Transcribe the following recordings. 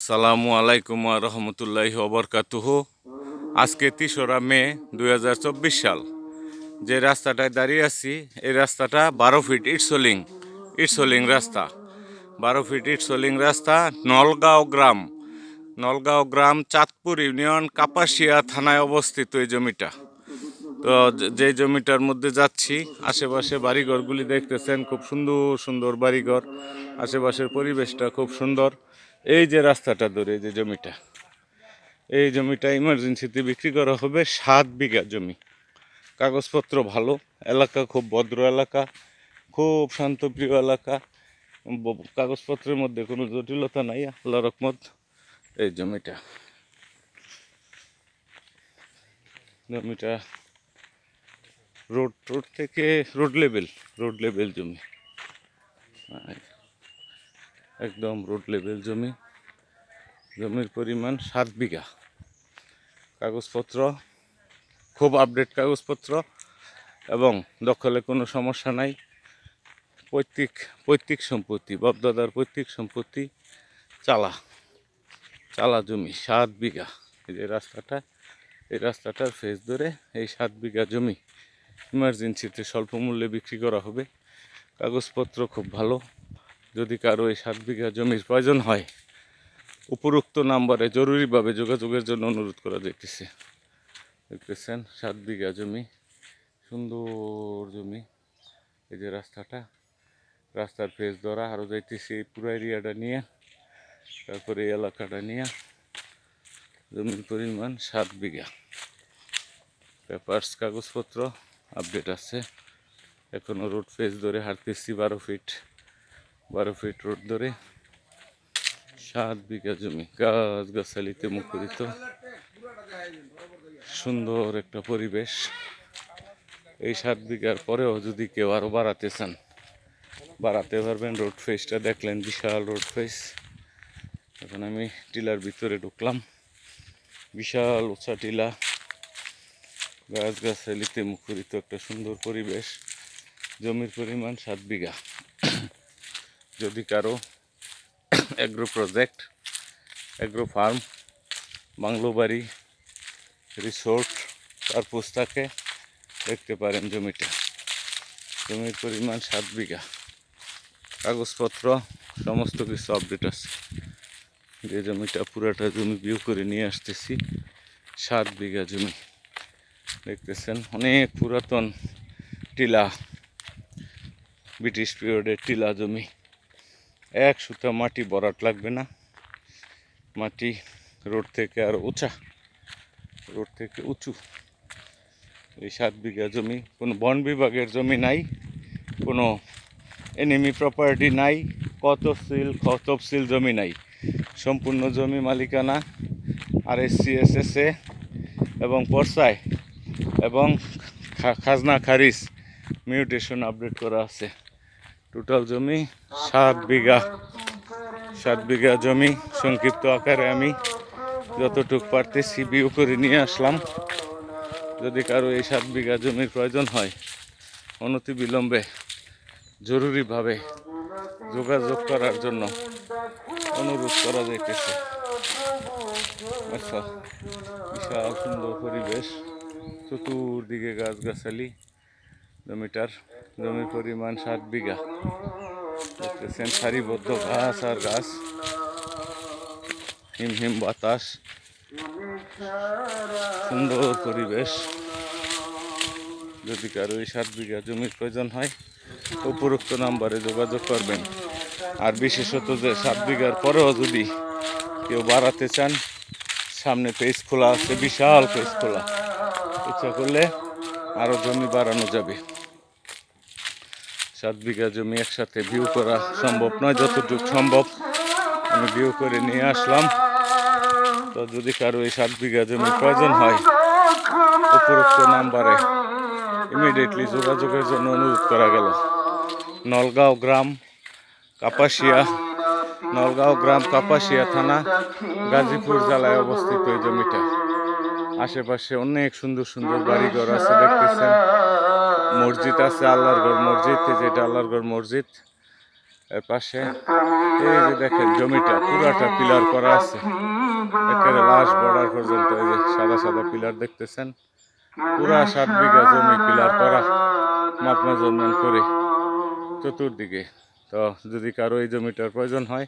সালামু আলাইকুম রহমতুল্লাহ ওবরকাতুহ আজকে তেসরা মে দু হাজার চব্বিশ সাল। যে রাস্তাটায় দাঁড়িয়ে আছি, এই রাস্তাটা বারো ফিট ইটসোলিং ইটসোলিং রাস্তা। বারো ফিট ইটসোলিং রাস্তা, নলগাঁও গ্রাম। নলগাঁও গ্রাম চাঁদপুর ইউনিয়ন কাপাসিয়া থানায় অবস্থিত এই জমিটা। তো যে জমিটার মধ্যে যাচ্ছি, আশেপাশে বাড়িঘরগুলি দেখতেছেন, খুব সুন্দর সুন্দর বাড়িঘর। আশেপাশের পরিবেশটা খুব সুন্দর। এই যে রাস্তাটা ধরে, এই যে জমিটা, এই জমিটা ইমার্জেন্সিতে বিক্রি করা হবে, সাত বিঘা জমি। কাগজপত্র ভালো, এলাকা খুব ভদ্র এলাকা, খুব শান্তপ্রিয় এলাকা। কাগজপত্রের মধ্যে কোনো জটিলতা নাই আল্লাহ রকমত এই জমিটা। জমিটা রোড রোড থেকে রোড লেভেল রোড লেভেল জমি। একদম রোড লেভেল জমি। জমির পরিমাণ সাত বিঘা। কাগজপত্র, খুব আপডেট কাগজপত্র এবং দখলে কোনো সমস্যা নাই। পৈতৃক পৈতৃক সম্পত্তি, বাপদাদার পৈতৃক সম্পত্তি, চালা। চালা জমি, সাত বিঘা। এই যে রাস্তাটা, এই রাস্তাটার ফেস ধরে এই সাত বিঘা জমি। ইমার্জেন্সিতে স্বল্প মূল্যে বিক্রি করা হবে। কাগজপত্র খুব ভালো। যদি কারও এই সাত বিঘা জমির প্রয়োজন হয়, উপরোক্ত নাম্বারে জরুরিভাবে যোগাযোগের জন্য অনুরোধ করা যাইতেছে। দেখতেছেন, সাত বিঘা জমি, সুন্দর জমি। এই যে রাস্তাটা, রাস্তার ফেস ধরা আরও যাইতেছি এই পুরো এরিয়াটা নিয়ে, তারপরে এই এলাকাটা নিয়ে। জমির পরিমাণ সাত বিঘা। পেপার্স, কাগজপত্র, আপডেট আছে। এখনও রোড ফেস ধরে হাঁটতেছি বারো ফিট। বারো ফিট রোড ধরে সাত বিঘা জমি গাছ গাছালিতে মুখরিত। সুন্দর একটা পরিবেশ। এই সাত বিঘার পরেও যদি কেউ আরও বাড়াতে চান, বাড়াতে পারবেন। রোড ফেসটা দেখলেন, বিশাল রোড ফেস এখন আমি টিলার ভিতরে ঢুকলাম। বিশাল উঁচা টিলা। গাছ গাছালিতে মুখরিত একটা সুন্দর পরিবেশ। জমির পরিমাণ সাত বিঘা। যদি কারও agro project agro farm bungalow বাড়ি রিসোর্ট পারপোজ থাকে দেখতে পারেন জমিটা। জমির পরিমাণ সাত বিঘা। কাগজপত্র, সমস্ত কিছু আপডেট আছে। যে জমিটা পুরাটা জমি ভিউ করে নিয়ে আসতেছি, সাত বিঘা জমি। দেখতেছেন, অনেক পুরাতন টিলা। ব্রিটিশ পিরিয়ডের টিলা জমি। এক সুতা মাটি বরাট লাগবে না। মাটি রোড থেকে আর উঁচা, রোড থেকে উঁচু। এই সাত বিঘা জমি, কোনো বন বিভাগের জমি নাই, কোনো এনিমি প্রপার্টি নাই, কত সিল তফসিল জমি নাই। সম্পূর্ণ জমি মালিকানা R S C S S A এবং পর্সায় এবং খাজনা খারিজ মিউটেশন আপডেট করা আছে। টোটাল জমি, সাত বিঘা। সাত বিঘা জমি, সংক্ষিপ্ত আকারে আমি যতটুক পারতেছি বিউ করে নিয়ে আসলাম। যদি কারও এই সাত বিঘা জমির প্রয়োজন হয় অনতি বিলম্বে জরুরিভাবে যোগাযোগ করার জন্য অনুরোধ করা যাইতেছে। আচ্ছা বিশাল সুন্দর পরিবেশ, চতুর্দিকে গাছগাছালি, জমিটার জমির পরিমাণ সাত বিঘা। দেখতেছেন সারিবদ্ধ গাছ আর গাছ। হিম হিম বাতাস। সুন্দর পরিবেশ। যদি কারও এই সাত বিঘা জমির প্রয়োজন হয়, উপরোক্ত নাম্বারে যোগাযোগ করবেন। আর বিশেষত যে সাত বিঘার পরেও যদি কেউ বাড়াতে চান, সামনে পেজ খোলা আছে, বিশাল পেজ খোলা। ইচ্ছা করলে আরও জমি বাড়ানো যাবে। সাত বিঘা জমি একসাথে ভিউ করা সম্ভব নয়, যতটুকু সম্ভব আমি ভিউ করে নিয়ে আসলাম। তো যদি কারও এই সাত বিঘা জমি প্রয়োজন হয়, উপরোক্ত নাম্বারে ইমিডিয়েটলি যোগাযোগের জন্য অনুরোধ করা গেল। নলগাঁও গ্রাম, কাপাসিয়া, নলগাঁও গ্রাম, কাপাসিয়া থানা, গাজীপুর জেলায় অবস্থিত এই জমিটা। আশেপাশে অনেক সুন্দর সুন্দর বাড়িঘর আছে, দেখতেছেন। মসজিদ আছে, আল্লাহর ঘর মসজিদ যেটা আল্লাহর ঘর মসজিদ, এর পাশে, এই যে দেখেন জমিটা, পুরাটা পিলার করা আছে একেবারে লাশ বর্ডার পর্যন্ত, এই যে সাদা সাদা পিলার দেখতেছেন, পুরা সাত বিঘা জমি পিলার করা, মাপ মেজারমেন্ট করে, চতুর্দিকে। তো যদি কারও এই জমিটার প্রয়োজন হয়,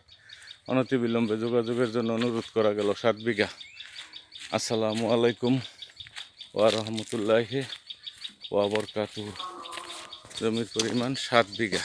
অনতিবিলম্বে যোগাযোগের জন্য অনুরোধ করা গেল সাত বিঘা। আসসালামু আলাইকুম ওয়া রহমতুল্লাহি ওয়া বরকাতুহু জমির পরিমাণ সাত বিঘা।